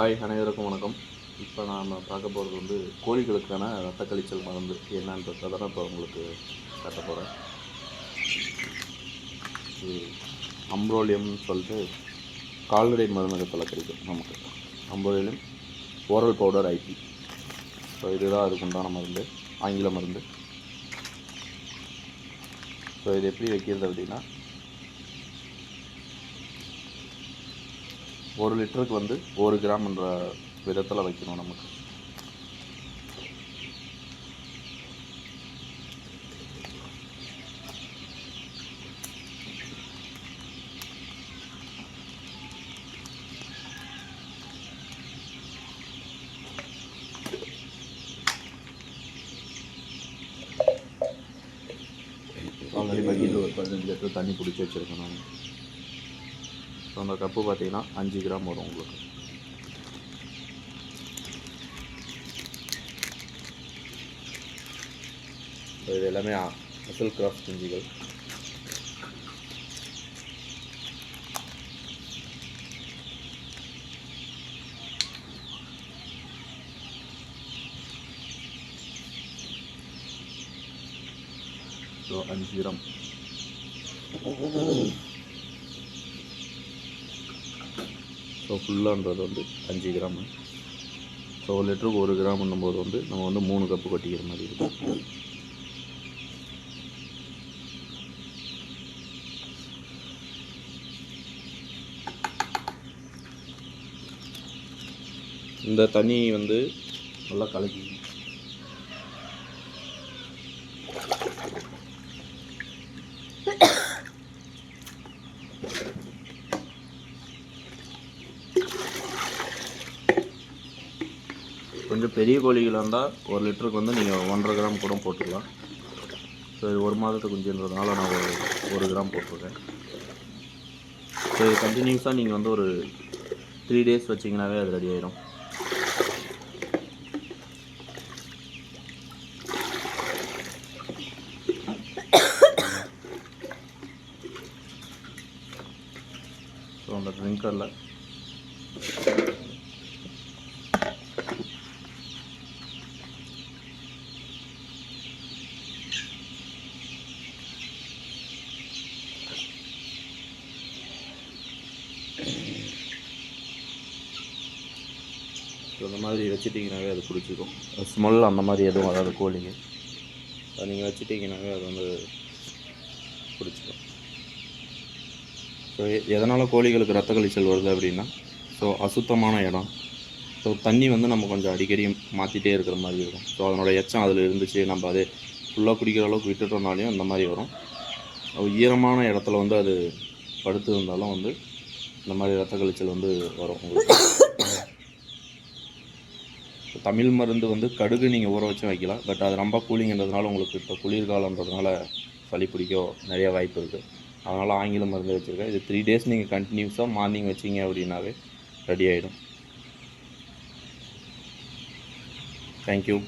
Hi அனைவருக்கும் வணக்கம். இப்போ நாம் பார்க்க போகிறது வந்து கோழிகளுக்கான ரத்த கழிச்சல் மருந்து என்னன்றது. தான் இப்போ உங்களுக்கு காட்ட போகிறேன் இது அம்ப்ரோலியம்னு சொல்லிட்டு கால்நடை மருந்தகத்தில் கிடைக்கும் நமக்கு. Amprolium oral powder IP so இதுதான் அதுக்கு உண்டான மருந்து. ஆங்கில மருந்து. ஸோ இது எப்படி வைக்கிறது அப்படின்னா ஒரு லிட்டருக்கு வந்து ஒரு கிராம்ன்ற விதத்தில் வைக்கணும் நமக்கு. ஒரு பதினஞ்சு லிட்டர் தண்ணி பிடிச்சி வச்சுருக்கேன் நான் ஸோ அந்த கப்பு பார்த்தீங்கன்னா அஞ்சு கிராம் வரும் உங்களுக்கு. இது எல்லாமே அசல் கிராஃப்ட் குஞ்சுகள் ஸோ அஞ்சு கிராம். ஸோ ஃபுல்லான்றது வந்து அஞ்சு கிராமு ஸோ ஒரு லிட்டருக்கு ஒரு கிராம்னும் போது வந்து நம்ம வந்து மூணு கப்பு கொட்டிக்கிற மாதிரி இருக்கும். இந்த தண்ணி வந்து நல்லா கலக்கி. கொஞ்சம் பெரிய கோழிகளாக இருந்தால் ஒரு லிட்டருக்கு வந்து நீங்கள் ஒன்றரை கிராம் கூட போட்டுக்கலாம். ஸோ இது ஒரு மாதத்துக்கு குஞ்சுன்றதுனால நான் ஒரு ஒரு கிராம் போட்டிருக்கேன். ஸோ இது கண்டினியூஸாக நீங்கள் வந்து ஒரு த்ரீ டேஸ் வச்சிங்கனாவே அது ரெடி ஆயிடும் ஸோ அந்த ட்ரிங்கரில் ஸோ இந்த மாதிரி வச்சிட்டிங்கனாவே அது பிடிச்சிக்கும் ஸ்மெல் அந்த மாதிரி எதுவும் வராது கோழிங்க அதை நீங்கள் வச்சிட்டிங்கனாவே அது வந்து பிடிச்சிக்கும் ஸோ எதனால் கோழிகளுக்கு ரத்த கழிச்சல் வருது அப்படின்னா ஸோ அசுத்தமான இடம். ஸோ தண்ணி வந்து நம்ம கொஞ்சம் அடிக்கடி மாற்றிட்டே இருக்கிற மாதிரி இருக்கும் ஸோ அதனோட எச்சம் அதில் இருந்துச்சு நம்ம அதே ஃபுல்லாக குடிக்கிற அளவுக்கு விட்டுட்டோம்னாலையும் இந்த மாதிரி வரும். ஈரமான இடத்துல வந்து அது படுத்து இருந்தாலும் வந்து இந்த மாதிரி ரத்த கழிச்சல் வந்து வரும் உங்களுக்கு. தமிழ் மருந்து வந்து கடுகு நீங்கள் ஊற வச்சு வைக்கலாம். பட் அது ரொம்ப கூலிங்கிறதுனால உங்களுக்கு இப்போ குளிர்காலன்றதுனால சளி பிடிக்க நிறைய வாய்ப்பு இருக்குது அதனால் ஆங்கில மருந்து வச்சுருக்கேன் இது த்ரீ டேஸ் நீங்கள் கண்டினியூஸாக மார்னிங் வச்சிங்க அப்படின்னாவே ரெடி ஆகிடும் தேங்க்யூ